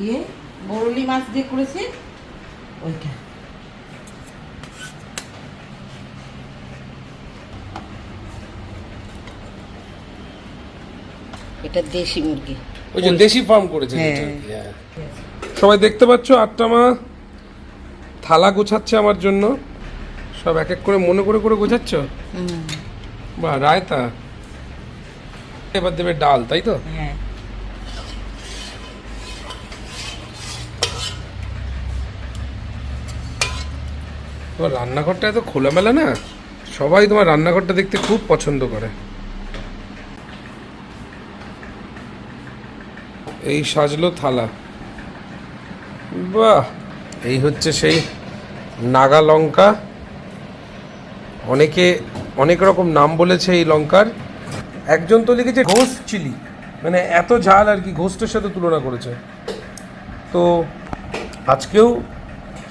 ইয়ে বরলি মাছ দিয়ে করেছি? ওইটা। এটা দেশি মুরগি। ওই যে দেশি ফার্ম করেছে হ্যাঁ। সবাই দেখতে পাচ্ছ আটটা মা থালা গোছাচ্ছে আমার জন্য। সব এক এক করে মনে করে করে গোছাচ্ছ? বা রায়তা। এবার দেবে ডাল তাই তো? হ্যাঁ। তোমার রান্নাঘরটা এত খোলামেলা না? সবাই তোমার রান্নাঘরটা দেখতে খুব পছন্দ করে। এই সাজলো থালা। বাহ! এই হচ্ছে সেই নাগা লঙ্কা। অনেকে অনেক রকম নাম বলেছে এই লঙ্কার। একজন তো লিখেছে ঘোস্ট চিলি। মানে এত ঝাল আর কি ঘোস্টের সাথে তুলনা করেছে। তো আজকেও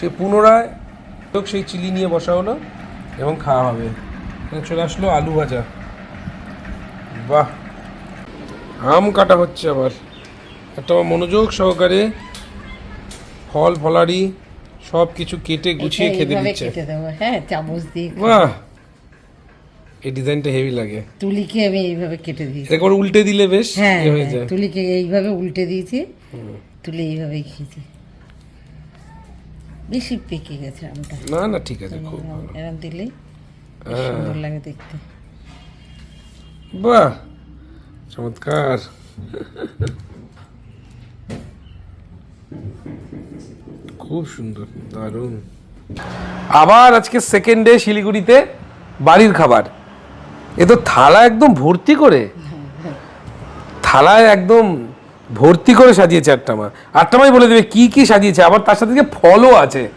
সে পুনরায় সেই চিলি নিয়ে বসা হলো এবং খাওয়া হবে। চলে আসলো আলু ভাজা। বাহ! আম কাটা হচ্ছে আবার। একটা মনোযোগ সহকারে ফল ফলারি সব কিছু কেটে গুছিয়ে খেতে দিচ্ছে। হ্যাঁ চামচ দিয়ে বাহ! এই ডিজাইনটা হেভি লাগে। তুলিকে আমি এইভাবে কেটে দিয়েছি। এটা করে উল্টে দিলে বেশ হ্যাঁ ইয়ে যায়। তুলিকে এইভাবে উল্টে দিয়েছি। তুলি এইভাবেই খেয়েছি। বেশি পেকে গেছে আমটা। না না ঠিক আছে খুব ভালো। হ্যাঁ। সুন্দর লাগে দেখতে। বাহ চমৎকার। খুব সুন্দর দারুণ। আবার আজকে সেকেন্ড ডে শিলিগুড়িতে বাড়ির খাবার। এ তো থালা একদম ভর্তি করে। থালায় একদম ভর্তি করে সাজিয়েছে আটটামা। আটটামাই বলে দেবে কি কি সাজিয়েছে আবার তার সাথে ফলও আছে।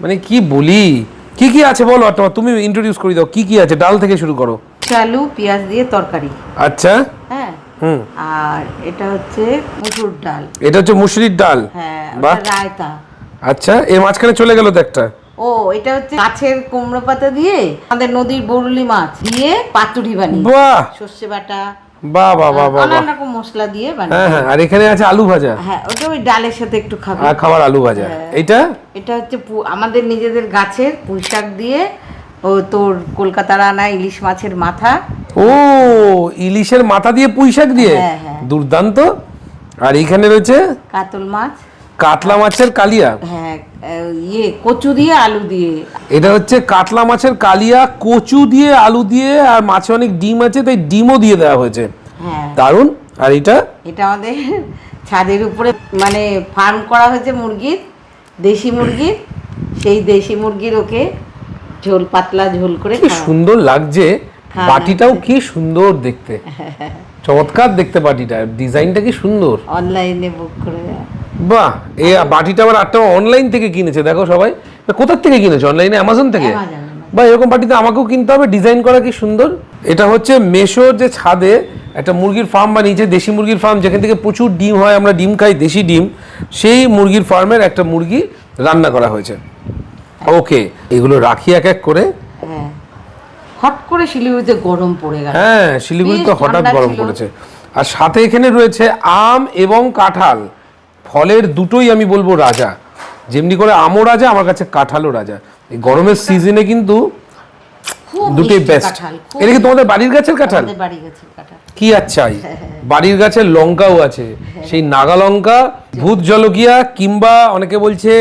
মানে কি বলি? কি কি আছে বলো আটটামা তুমি ইন্ট্রোডিউস করে দাও কি কি আছে ডাল থেকে শুরু করো। আলু পেঁয়াজ দিয়ে তরকারি। আচ্ছা। হ্যাঁ। হুম। আর এটা হচ্ছে মুসুর ডাল। এটা হচ্ছে মুসুরির ডাল? হ্যাঁ রায়তা। আচ্ছা এর মাঝখানে চলে গেল তো একটা। ও এটা হচ্ছে গাছের কুমড়ো পাতা দিয়ে আমাদের নদীর বরুলি মাছ দিয়ে পাতুরি বানিয়ে বাহ। সর্ষে বাটা বাহ বাহ বাহ বাহ। রকম মশলা দিয়ে বানিয়ে হ্যাঁ হ্যাঁ আর এখানে আছে আলু ভাজা। হ্যাঁ ওটা ওই ডালের সাথে একটু খাবে। আর খাবার আলু ভাজা। এইটা? এটা হচ্ছে পু- আমাদের নিজেদের গাছের পুঁই শাক দিয়ে ও তোর কলকাতার আনা ইলিশ মাছের মাথা। ও ইলিশের মাথা দিয়ে পুঁই শাক দিয়ে? হ্যাঁ, হ্যাঁ। দুর্দান্ত। আর এখানে রয়েছে? কাতল মাছ। কাতলা মাছের কালিয়া। হ্যাঁ ইয়ে কচু দিয়ে আলু দিয়ে। এটা হচ্ছে কাতলা মাছের কালিয়া কচু দিয়ে আলু দিয়ে আর মাছে অনেক ডিম আছে তাই ডিমও দিয়ে দেওয়া হয়েছে। হ্যাঁ। দারুণ। আর এটা? এটা আমাদের ছাদের উপরে মানে ফার্ম করা হয়েছে মুরগির দেশি মুরগির। সেই দেশি মুরগির ওকে ঝোল পাতলা ঝোল করে কি সুন্দর লাগছে। বাটিটাও কি সুন্দর দেখতে। চমৎকার দেখতে বাটিটা। ডিজাইনটা কি সুন্দর। অনলাইনে বুক করে। বাহ এই বাটিটা আবার আটটা অনলাইন থেকে কিনেছে দেখো সবাই। কোথার থেকে কিনেছে? অনলাইনে অ্যামাজন থেকে? বা এরকম বাটিতে আমাকেও কিনতে হবে ডিজাইন করা কি সুন্দর? এটা হচ্ছে মেশোর যে ছাদে একটা মুরগির ফার্ম বানিয়েছে দেশি মুরগির ফার্ম যেখান থেকে প্রচুর ডিম হয় আমরা ডিম খাই দেশি ডিম সেই মুরগির ফার্মের একটা মুরগি রান্না করা হয়েছে। ওকে এগুলো রাখি এক এক করে। হ্যাঁ। হট করে শিলিগুড়িতে গরম পড়ে গেল। হ্যাঁ শিলিগুড়িতে হঠাৎ গরম পড়েছে। আর সাথে এখানে রয়েছে আম এবং কাঁঠাল। ফলের দুটোই আমি বলব রাজা। যেমনি করে আমও রাজা আমার কাছে কাঁঠালও রাজা। এই গরমের সিজনে কিন্তু দুটোই বেস্ট এটা কি তোমাদের বাড়ির গাছের কাঁঠাল? কি আর চাই বাড়ির গাছের লঙ্কাও আছে। সেই নাগা লঙ্কা ভূত জলকিয়া কিংবা অনেকে বলছে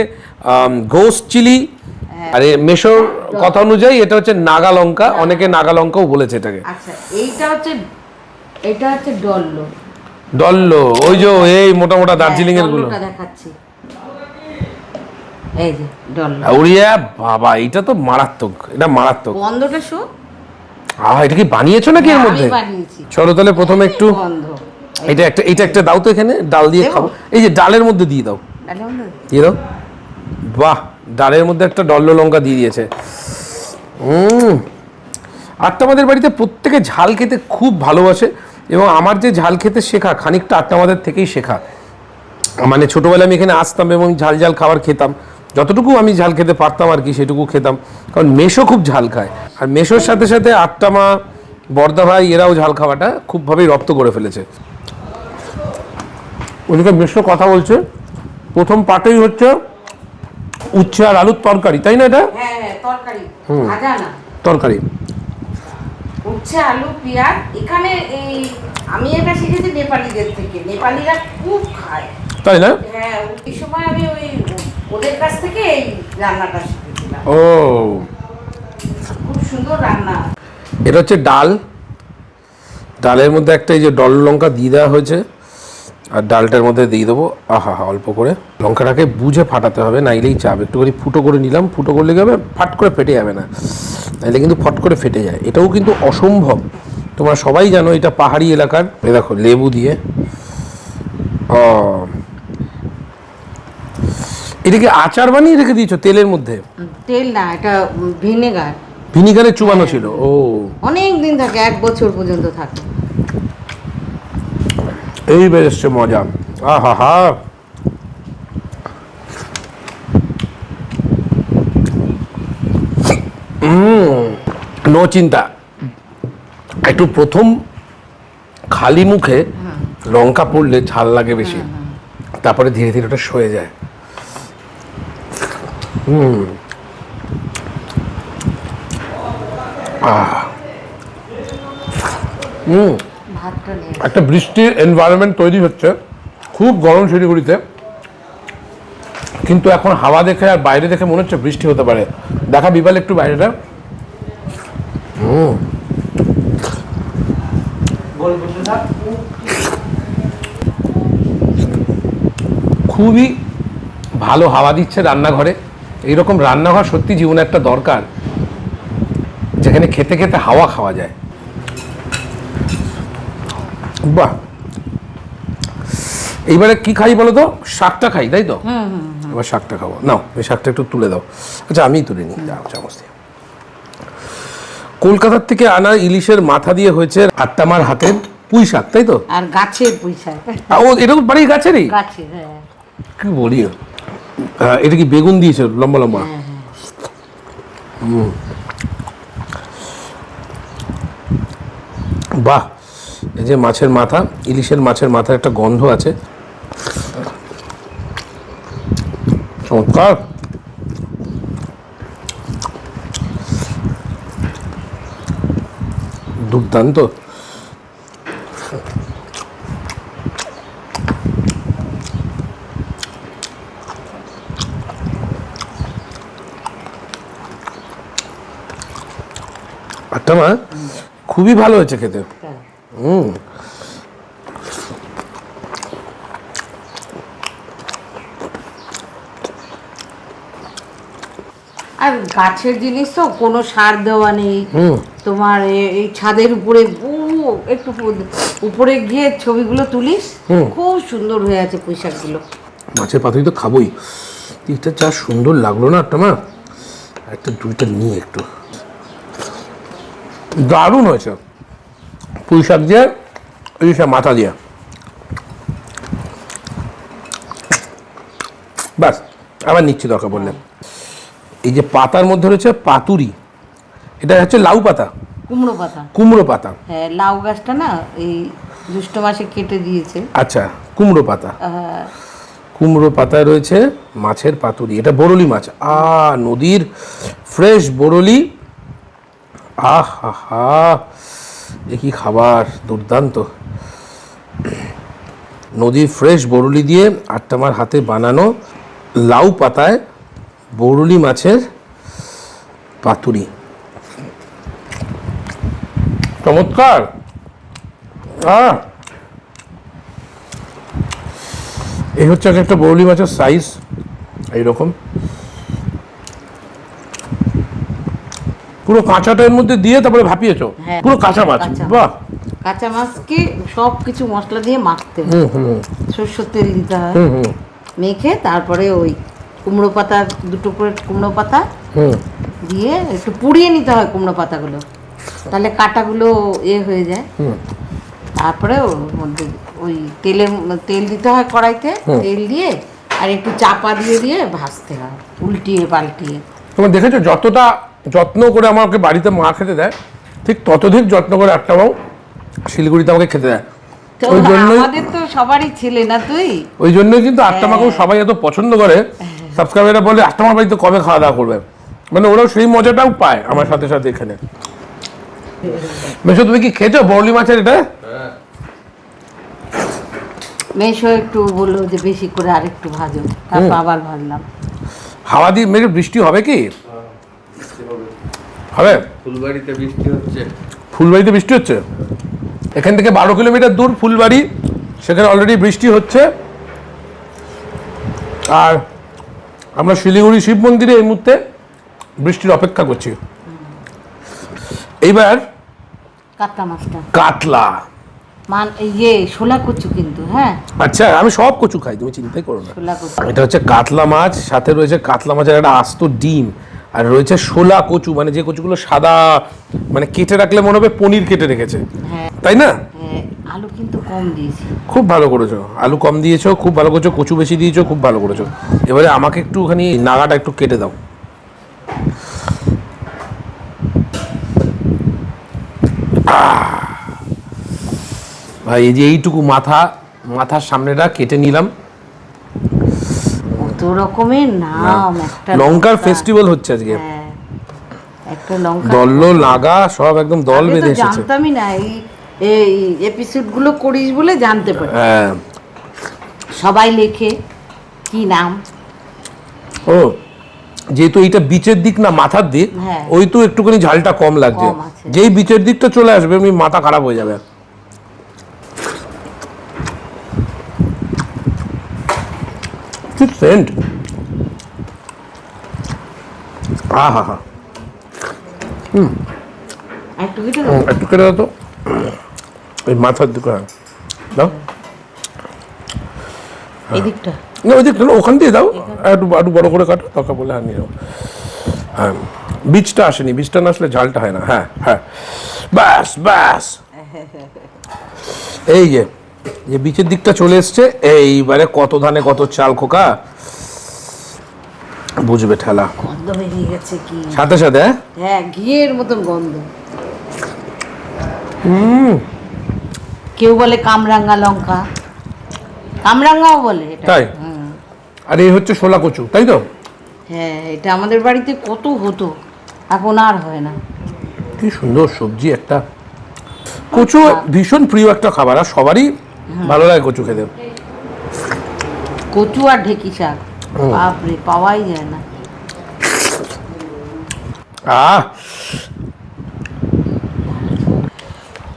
ঘোষ চিলি আরে মেশোর কথা অনুযায়ী এটা হচ্ছে নাগা লঙ্কা অনেকে নাগা লঙ্কাও বলেছে এটাকে। আচ্ছা এইটা হচ্ছে এটা হচ্ছে ডল্লো। ডল্লো ওই যে এই মোটা মোটা দার্জিলিং এরগুলো। দেখাচ্ছি। এই যে ডল্লো উড়িয়া বাবা এটা তো মারাত্মক এটা মারাত্মক। বন্ধটা শো। আহ এটা কি বানিয়েছো নাকি এর মধ্যে? চলো তাহলে প্রথমে একটু এটা একটা এটা একটা দাও তো এখানে ডাল দিয়ে? খাব। এই যে ডালের মধ্যে দিয়ে দাও। দিয়ে দাও। বাহ ডালের মধ্যে একটা ডল্ল লঙ্কা দিয়ে দিয়েছে। হুম আট্টামাদের বাড়িতে প্রত্যেকে ঝাল খেতে খুব ভালোবাসে। এবং আমার যে ঝাল খেতে শেখা খানিকটা আট্টামাদের থেকেই শেখা। মানে ছোটোবেলায় আমি এখানে আসতাম এবং ঝাল ঝাল খাবার খেতাম। যতটুকু আমি ঝাল খেতে পারতাম আর কি সেটুকু খেতাম। কারণ মেশো খুব ঝাল খায়। আর মেশোর সাথে সাথে আট্টামা বর্দা ভাই এরাও ঝাল খাওয়াটা খুবভাবেই রপ্ত করে ফেলেছে। ওদিকে মেশো কথা বলছে প্রথম পাটেই হচ্ছে উচ্ছে আর আলুর তরকারি তাই না এটা? হ্যাঁ হ্যাঁ তরকারি। উচ্ছে আলু পেঁয়াজ। এখানে এই আমি এটা শিখেছি নেপালিদের থেকে। নেপালিরা খুব খায়। তাই না? হ্যাঁ এই সময় আমি ওই ওদের কাছ থেকে এই রান্নাটা শিখেছিলাম। ও। খুব সুন্দর রান্না। এটা হচ্ছে ডাল। ডালের মধ্যে একটা এই যে ডল লঙ্কা দিয়ে দেওয়া হয়েছে। আর ডালটার মধ্যে দিয়ে দেবো। আহা হা অল্প করে। লঙ্কাটাকে বুঝে ফাটাতে হবে নাইলেই চাপ। একটু করে ফুটো করে নিলাম ফুটো করলে কি হবে? ফাট করে ফেটে যাবে না। নাইলে কিন্তু ফট করে ফেটে যায়। এটাও কিন্তু অসম্ভব। তোমরা সবাই জানো এটা পাহাড়ি এলাকার। এ দেখো লেবু দিয়ে। ও এটাকে আচার বানিয়ে রেখে দিয়েছ তেলের মধ্যে? তেল না এটা ভিনেগার। ভিনিগারে চুবানো ছিল। ও। অনেক দিন থাকে এক বছর পর্যন্ত থাকে। এই বের এসছে মজা। আহা হা। নো চিন্তা। একটু প্রথম খালি মুখে লঙ্কা পড়লে ঝাল লাগে বেশি। তারপরে ধীরে ধীরে ওটা সয়ে যায়। হুম আহ। হুম একটা বৃষ্টির এনভায়রনমেন্ট তৈরি হচ্ছে। খুব গরম শিলিগুড়িতে। কিন্তু এখন হাওয়া দেখে আর বাইরে দেখে মনে হচ্ছে বৃষ্টি হতে পারে। দেখা বিবাল একটু বাইরেটা। খুবই ভালো হাওয়া দিচ্ছে রান্নাঘরে। এইরকম রান্নাঘর সত্যি জীবনে একটা দরকার। যেখানে খেতে খেতে হাওয়া খাওয়া যায়। বাহ। এইবারে কি খাই বলো তো শাকটা খাই তাই তো? এবার শাকটা খাব। নাও এই শাকটা একটু তুলে দাও। আচ্ছা আমিই তুলে নিই। যাও চামচ দিয়ে। কলকাতার থেকে আনা ইলিশের মাথা দিয়ে হয়েছে আত্মামার হাতের পুঁই শাক তাই তো? আর গাছের পুঁইশাক আ, ও এটা বাড়ির গাছেরই? গাছের হ্যাঁ। কি বলি? এটা কি বেগুন দিয়েছে? লম্বা লম্বা। হুম। বাহ। এই যে মাছের মাথা, ইলিশের মাছের মাথার একটা গন্ধ আছে। চমৎকার। দুর্দান্ত। আটটা মা, খুবই ভালো হয়েছে খেতে। হুম আর গাছের জিনিস তো কোনো সার দেওয়া নেই। তোমার এই ছাদের উপরে একটু উপরে গিয়ে ছবিগুলো তুলিস। হুম। খুব সুন্দর হয়ে আছে পোশাকগুলো মাছের পাতুরি তো খাবোই। এটা যা সুন্দর লাগল না একটা মা একটা দুইটা নিয়ে একটু। দারুণ হয়েছে। পুঁই শাক দিয়ে ইলিশের মাথা দিয়ে। ব্যাস আবার নিচ্ছি দরকার বললে। এই যে পাতার মধ্যে রয়েছে পাতুরি এটা হচ্ছে লাউ পাতা। কুমড়ো পাতা। কুমড়ো পাতা। হ্যাঁ লাউ গাছটা না এই জ্যৈষ্ঠ মাসে কেটে দিয়েছে। আচ্ছা কুমড়ো পাতা। কুমড়ো পাতায় রয়েছে মাছের পাতুরি এটা বরলি মাছ। আ নদীর ফ্রেশ বরলি আহ হা হা। কি খাবার? দুর্দান্ত। নদীর ফ্রেশ বরলি দিয়ে আটটামার হাতে বানানো লাউ পাতায় বরলি মাছের পাতুরি। চমৎকার! এই হচ্ছে এক একটা বরলি মাছের সাইজ এইরকম। পুরো কাঁচাটার মধ্যে দিয়ে তারপরে ভাপিয়েছো? হ্যাঁ। পুরো কাঁচা মাছ। বাহ। কাঁচা মাছকে সব কিছু মশলা দিয়ে মাখতে হয়। হুম হুম। সর্ষের তেল দিতে হয়। হুম হুম। মেখে তারপরে ওই কুমড়ো পাতা দুটো করে কুমড়ো পাতা হুম। দিয়ে একটু পুড়িয়ে নিতে হয় কুমড়ো পাতাগুলো। তাহলে কাটাগুলো এ হয়ে যায়। হুম। তারপরে ওর মধ্যে ওই তেলে তেল দিতে হয় কড়াইতে। তেল দিয়ে আর একটু চাপা দিয়ে দিয়ে ভাজতে হয় উল্টিয়ে পাল্টিয়ে। তোমার দেখেছ যতটা যত্ন করে আমাকে বাড়িতে মা খেতে দেয় ঠিক ততোধিক যত্ন করে একটা মাও শিলিগুড়িতে আমাকে খেতে দেয়। ওই জন্যই- তো সবারই ছেলে না তুই? ওই জন্যই কিন্তু আটটা মাকেও সবাই এত পছন্দ করে সাবস্ক্রাইবাররা বলে আটটা মার বাড়িতে কবে খাওয়া দাওয়া করবে? মানে ওরাও সেই মজাটাও পায় আমার সাথে সাথে এখানে। বেশ তুমি কি খেয়েছো বরলি মাছের এটা? মেশো একটু বলল যে বেশি করে আরেকটু ভাজো। তারপর আবার ভাজলাম হাওয়া দিয়ে মেরে বৃষ্টি হবে কি? হবে? ফুলবাড়িতে বৃষ্টি হচ্ছে। ফুলবাড়িতে বৃষ্টি হচ্ছে? এখান থেকে বারো কিলোমিটার দূর ফুলবাড়ি সেখানে অলরেডি বৃষ্টি হচ্ছে। আর আমরা শিলিগুড়ি শিব মন্দিরে এই মুহূর্তে বৃষ্টির অপেক্ষা করছি। এইবার কাতলা মাছটা। কাতলা। মান ইয়ে শোলা কচু কিন্তু হ্যাঁ? আচ্ছা আমি সব কচু খাই তুমি চিন্তাই করো না। এটা হচ্ছে কাতলা মাছ সাথে রয়েছে কাতলা মাছের একটা আস্ত ডিম। আর রয়েছে শোলা কচু মানে যে কচুগুলো সাদা মানে কেটে রাখলে মনে হবে পনির কেটে রেখেছে। হ্যাঁ। তাই না? হ্যাঁ, আলু কিন্তু কম দিয়েছি। খুব ভালো করেছ। আলু কম দিয়েছ খুব ভালো করেছ কচু বেশি দিয়েছ খুব ভালো করেছ। এবারে আমাকে একটুখানি নাগাটা একটু কেটে দাও! ভাই এই যে এইটুকু মাথা মাথার সামনেটা কেটে নিলাম। রকমের নাম একটা লঙ্কার ফেস্টিভ্যাল হচ্ছে আজকে। হ্যাঁ একটা লঙ্কা দল্ল লাগা সব একদম দল বেঁধে এসেছে। জানতামই না এই এই এপিসোডগুলো করিস বলে জানতে পারি। হ্যাঁ। সবাই লেখে কি নাম? ও যেহেতু এইটা বিচের দিক না মাথার দিক হ্যাঁ। ওই তো একটুখানি ঝালটা কম লাগছে। যেই বিচের দিকটা চলে আসবে এমনি মাথা খারাপ হয়ে যাবে। ঠিক সেন্ট আহা হা হুম, একটু কেটে দাও তো ওই মাথার দিকে হ্যাঁ দাও এই না ওই দিকটা না, ওখান দিয়ে দাও একটু একটু বড় করে কাটো দরকার বলে আর নিয়ে হ্যাঁ বীজটা আসেনি বীজটা না আসলে ঝালটা হয় না হ্যাঁ হ্যাঁ ব্যাস ব্যাস এই যে যে বিচের দিকটা চলে এসছে এইবারে কত ধানে কত চাল খোকা? বুঝবে ঠেলা। গন্ধ বেরিয়ে গেছে কি? সাথে সাথে হ্যাঁ? হ্যাঁ ঘিয়ের মতন গন্ধ। কেউ বলে কামরাঙ্গা লঙ্কা। কামরাঙ্গাও বলে এটা। তাই। আর এই হচ্ছে শোলা কচু তাই তো? হ্যাঁ এটা আমাদের বাড়িতে কত হতো এখন আর হয় না। কি সুন্দর সবজি একটা। কচু ভীষণ প্রিয় একটা খাবার আর সবারই ভালো লাগে কচু খেতে। কচু আর ঢেকি শাক। বাপরে পাওয়াই যায় না। আহ!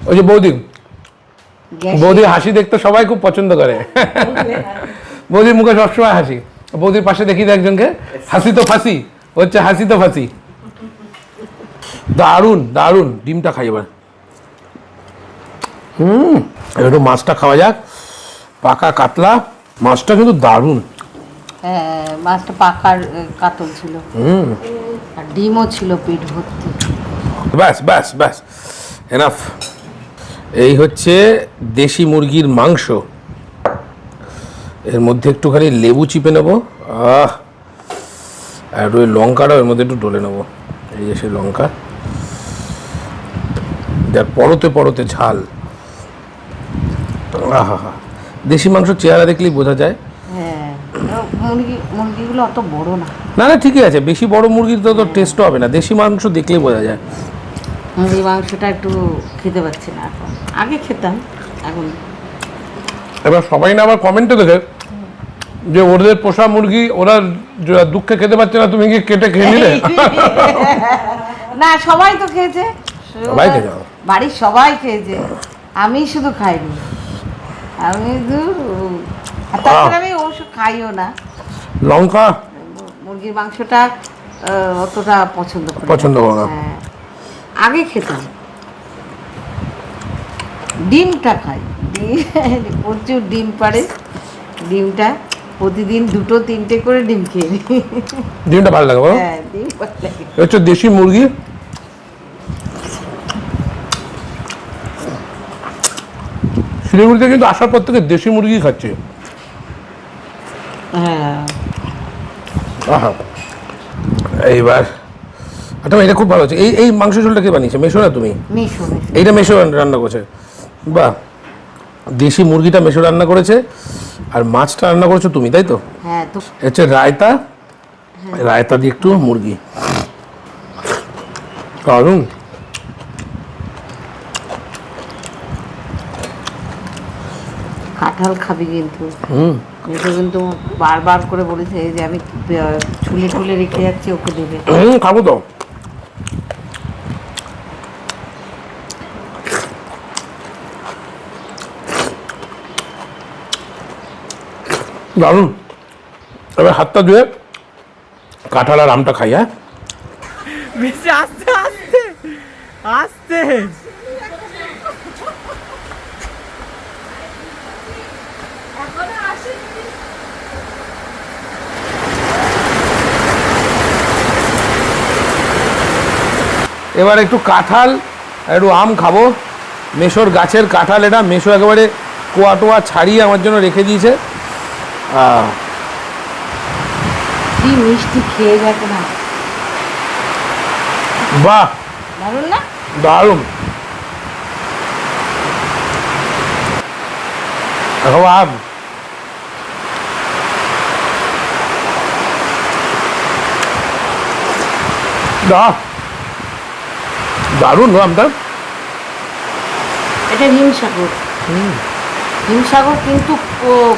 ওই যে বৌদি। বৌদির হাসি দেখতে সবাই খুব পছন্দ করে। বৌদির মুখে সবসময় হাসি। বৌদির পাশে দেখি একজনকে। হাসি তো ফাঁসি। হচ্ছে হাসি তো ফাঁসি। দারুণ দারুণ। ডিমটা খাই এবার। হুম। একটু মাছটা খাওয়া যাক। পাকা কাতলা মাছটা কিন্তু দারুণ। হ্যাঁ মাছটা পাকার কাতল ছিল। হুম। আর ডিমও ছিল পেট ভর্তি। ব্যাস ব্যাস ব্যাস। এনাফ এই হচ্ছে দেশি মুরগির মাংস। এর মধ্যে একটুখানি লেবু চিপে নেব। আহ! আর ওই লঙ্কাটাও এর মধ্যে একটু ডলে নেব। এই যে সেই লঙ্কা। যার পরতে পরতে ঝাল। আহা দেশি মাংস চেহারা দেখলেই বোঝা যায়। হ্যাঁ। মুরগি মুরগিগুলো অত বড় না। না না ঠিকই আছে। বেশি বড় মুরগির তো তো টেস্টও হবে না। দেশি মাংস দেখলেই বোঝা যায়। মুরগি মাংসটা একটু খেতে পাচ্ছি না এখন। আগে খেতাম এখন এবার সবাই না আবার কমেন্টে দেখে যে ওদের পোষা মুরগি ওরা দুঃখে খেতে পারছে না তুমি কি কেটে খেয়ে নিলে? না সবাই তো খেয়েছে। সবাই খেয়েছে। বাড়ির সবাই খেয়েছে। আমি শুধু খাইনি। আমি আমি অবশ্য খাইও না। লঙ্কা? মুরগির মাংসটা অতটা পছন্দ করি পছন্দ করো না। হ্যাঁ। আগে খেতাম ডিমটা খাই। প্রচুর ডিম পারে ডিমটা প্রতিদিন দুটো তিনটে করে ডিম খেয়ে ডিমটা ভালো লাগে হ্যাঁ ডিম ভালো লাগে। হচ্ছে দেশি মুরগি? শিলিগুড়িতে কিন্তু আসার পর থেকে দেশি মুরগি খাচ্ছে। হ্যাঁ। আহা। এইবার। আচ্ছা এটা খুব ভালো হচ্ছে। এই এই মাংস ঝোলটা কে বানিয়েছে? মেশো না তুমি? এইটা মেশো রান্না করছে। বাহ। দেশি মুরগিটা মেশো রান্না করেছে আর মাছটা রান্না করেছ তুমি তাই তো? হ্যাঁ হচ্ছে রায়তা। রায়তা দিয়ে একটু মুরগি। দারুণ। কাঁঠাল খাবি কিন্তু। হুম। মেয়েটা কিন্তু বারবার করে বলেছে যে আমি ছুলে ছুলে রেখে যাচ্ছি ওকে দেবে। খাব তো। দারুণ। এবার হাতটা ধুয়ে কাঁঠাল আর আমটা খাই হ্যাঁ? বেশি আস্তে আস্তে আস্তে। এবার একটু কাঁঠাল একটু আম খাব। মেশোর গাছের কাঁঠাল এটা মেশো একেবারে কোয়া টোয়া ছাড়িয়ে আমার জন্য রেখে দিয়েছে। মিষ্টি খেয়ে না। বাহ। দারুণ না? দারুণ। আম। দাহ। দারুণ আমটা এটা হিমসাগর। হিমসাগর কিন্তু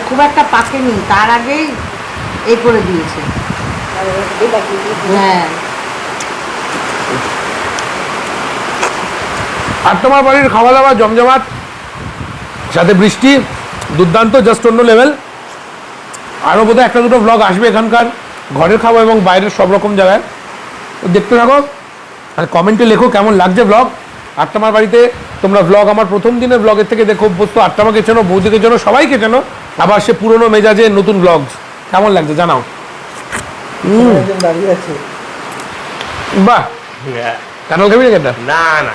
খুব একটা পাকেনি তার আগেই এ করে দিয়েছে। হ্যাঁ। আর তোমার বাড়ির খাওয়া দাওয়া জমজমাট? সাথে বৃষ্টি দুর্দান্ত জাস্ট অন্য লেভেল আরও বোধহয় একটা দুটো ব্লগ আসবে এখানকার ঘরের খাওয়া এবং বাইরের সব রকম জায়গায়। দেখতে থাকো। আর কমেন্টে লেখো কেমন লাগছে ব্লগ আটটামার বাড়িতে তোমরা ব্লগ আমার প্রথম দিনের ব্লগের থেকে দেখো অভ্যস্ত আটটামাকে চেনো বৌদিকে চেনো সবাইকে চেনো আবার সে পুরনো মেজাজে নতুন ব্লগ কেমন লাগছে জানাও। বাহ। কানাল খাবি না না না